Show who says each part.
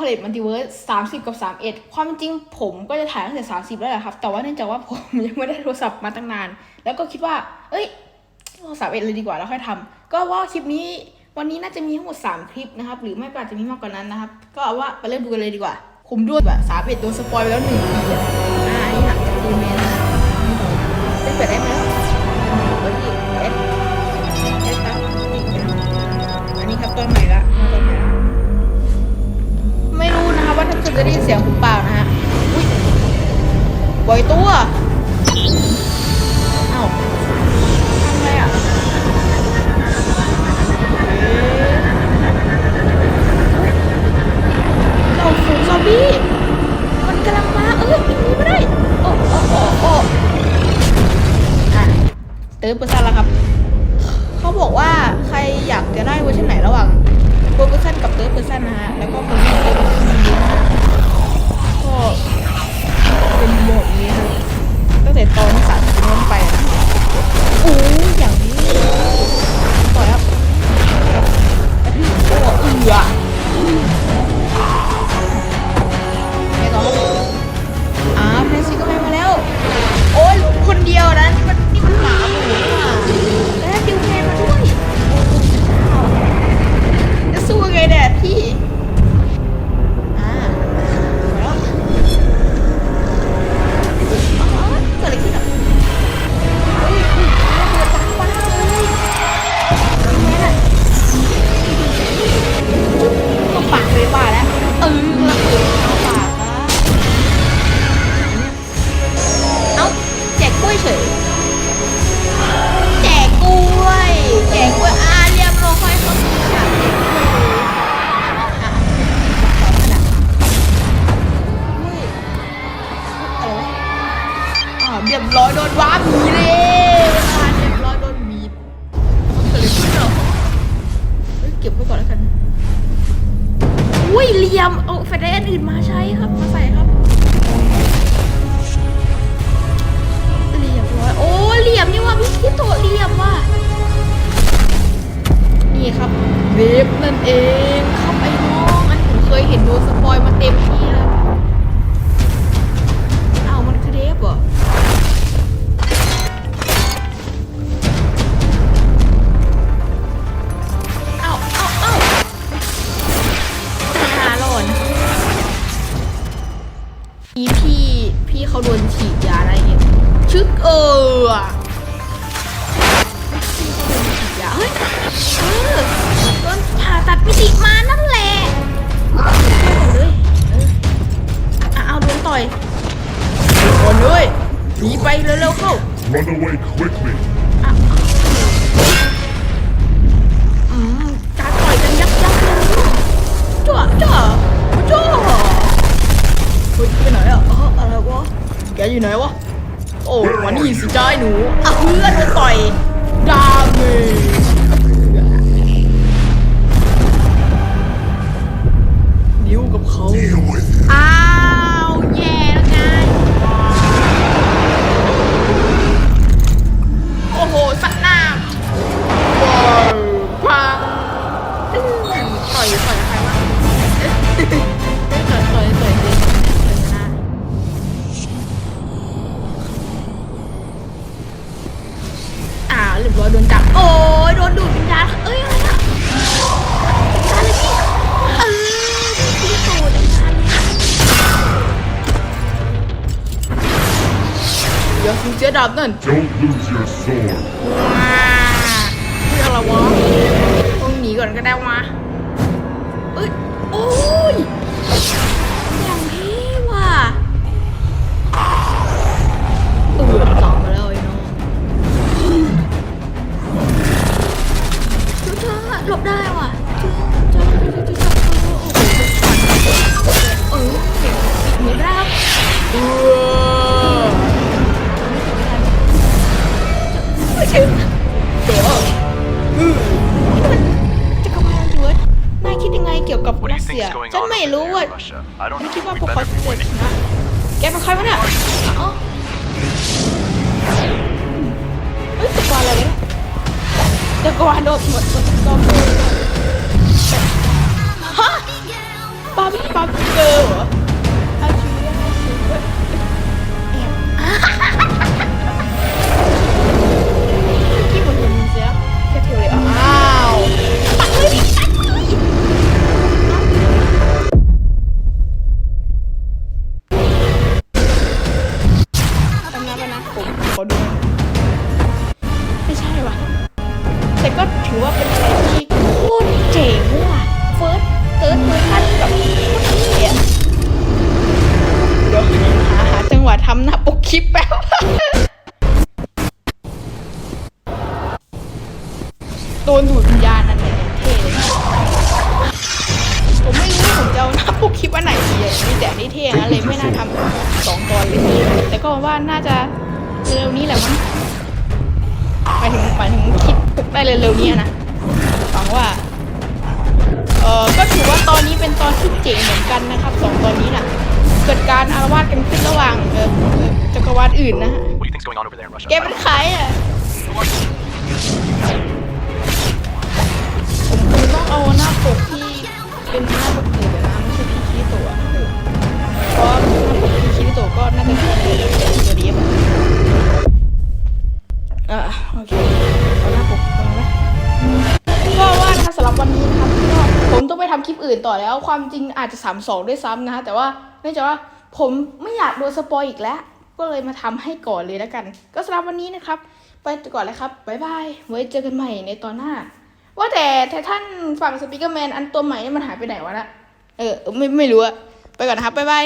Speaker 1: พาเลตมัลติเวิร์สสามสิบกับสามเอ็ดความจริงผมก็จะถ่ายตั้งแต่สามสิบแล้วแหละครับ แต่ว่าเนื่องจากว่าผมยังไม่ได้โทรศัพท์มาตั้งนาน แล้วก็คิดว่า เอ้ยเรสามเอ็ดเลยดีกว่าแล้วค่อยทำก็ว่าคลิปนี้วันนี้น่าจะมีทั้งหมดสามคลิปนะครับ หรือไม่ก็อาจจะมีมากกว่านั้นนะครับ ก็เอาว่าไปเริ่มดูกันเลยดีกว่า ผมด้วยแบบสามเอ็ดโดนสปอยไปแล้วหนึ่งทีอะอ่าอันนี่หลังจากดูเมนนะได้เปิดได้ไหมล้วเปิดอีกเอ็ด อยตัว เอ้าทำอะไรอะเอ๊ะเราฝูงซอมบี้ มันกำลังมา เอ้ยปิดนี้ไม่ได้ โอ้โอ้โอ้โอ้อะเติมเปอร์เซ็นต์แล้วครับ เขาบอกว่าใครอยากจะได้เวอร์ชันไหนระหว่างโปรเปอร์เซ็นต์กับเติร์ดเปอร์เซ็นต์นะฮะ แล้วก็คนที่เติร์ดเปอร์เซ็นต์นะฮะก็ เป็นแบบนี้ครับตั้งแต่ตอนสามสิบต้นไปนะโอ้ยอย่างนี้ ดรฟ์อันอื่นมาใช้ครับ มาใส่ครับ เหลี่ยมร้อย โอ้ เหลี่ยมนี่ว่าพี่พี่โตเหลี่ยมว่ะ นี่ครับ เวฟนั่นเองครับไอ้น้อง อันผมเคยเห็นโดนสปอยมาเต็มที่ อีพี่พี่เขาโดนฉีดยาอะไรเงี้ยชึกเอออะอย่าเฮ้ยเออโดนผ่าตัดมิติมานั่นแหละเอาเลยเอออะเอาโดนต่อยโอนเลยหนีไปเร็วๆเข้า
Speaker 2: Run away quickly.
Speaker 1: อ้วันนี้สิจ้ายหนูอะเพื่อนโดนต่อยดาเมจ อย่าสูญเสียดาบนั่น
Speaker 2: Don't lose your sword.
Speaker 1: ว้าเรื่องอะไรวะต้องหนีก่อนก็ได้วะเอ้ยโอ้ย เกี่ยวกับ
Speaker 3: What do
Speaker 1: รั
Speaker 3: you
Speaker 1: สเซีย
Speaker 3: think's going
Speaker 1: ฉัน
Speaker 3: on
Speaker 1: ไม่
Speaker 3: over
Speaker 1: รู้
Speaker 3: there
Speaker 1: อะ
Speaker 3: in Russia? I don't
Speaker 1: ไม่
Speaker 3: know.
Speaker 1: คิดว่า
Speaker 3: We'd
Speaker 1: พวกเขา
Speaker 3: better
Speaker 1: จะ
Speaker 3: be
Speaker 1: ช
Speaker 3: winning.
Speaker 1: นะ แกเป็นใครวะเนี่ยอ๋อเฮ้ยจักรวาลอะไรวะเนี่ยจักรวาลโดนหมดหมดโดนฮะบาร์บี้บาร์บี้เกิร์ลเหรออาชิวอาชิว อดูหน่อยไม่ใช่ว่ะ แต่ก็ถือว่าเป็นอะไรที่โคตรเจ๋งว่ะเฟิร์สเติร์ดเวอร์ชันแบบโคตรเท่อะเดี๋ยวหาหาจังหวะทำหน้าปกคลิปแป๊บโดนดูดวิญญาณอันไหนเท่เลยผมไม่รู้ว่าผมจะเอาหน้าปกคลิปอันไหนดีอะมีแต่อันนี้เท่นะเลยไม่น่าทำสองตอนเลยแต่ก็ว่าน่าจะ เร็วนี้แหละมั้งหมายถึงหมายถึงคิดได้เร็วๆนี้นะฟังว่า เออก็ถือว่าตอนนี้เป็นตอนที่เจ๋งเหมือนกันนะครับสองตอนนี้น่ะ เกิดการอารวาสกันขึ้นระหว่างเออเออจักรวาลอื่นนะฮะ
Speaker 3: What do you think's going on over there in Russia?
Speaker 1: แกเป็นใครอะ อื่นต่อแล้ว ความจริงอาจจะสามสองด้วยซ้ำนะแต่ว่าเนื่องจากว่าผมไม่อยากโดนสปอยอีกแล้ว ก็เลยมาทำให้ก่อนเลยแล้วกัน ก็สำหรับวันนี้นะครับ ไปก่อนเลยครับบ๊ายบายไว้เจอกันใหม่ในตอนหน้า ว่าแต่ไททันฝั่งสปิกเกอร์แมนอันตัวใหม่นี่มันหายไปไหนวะนะเออไม่ไม่รู้อะไปก่อนนะครับบ๊ายบาย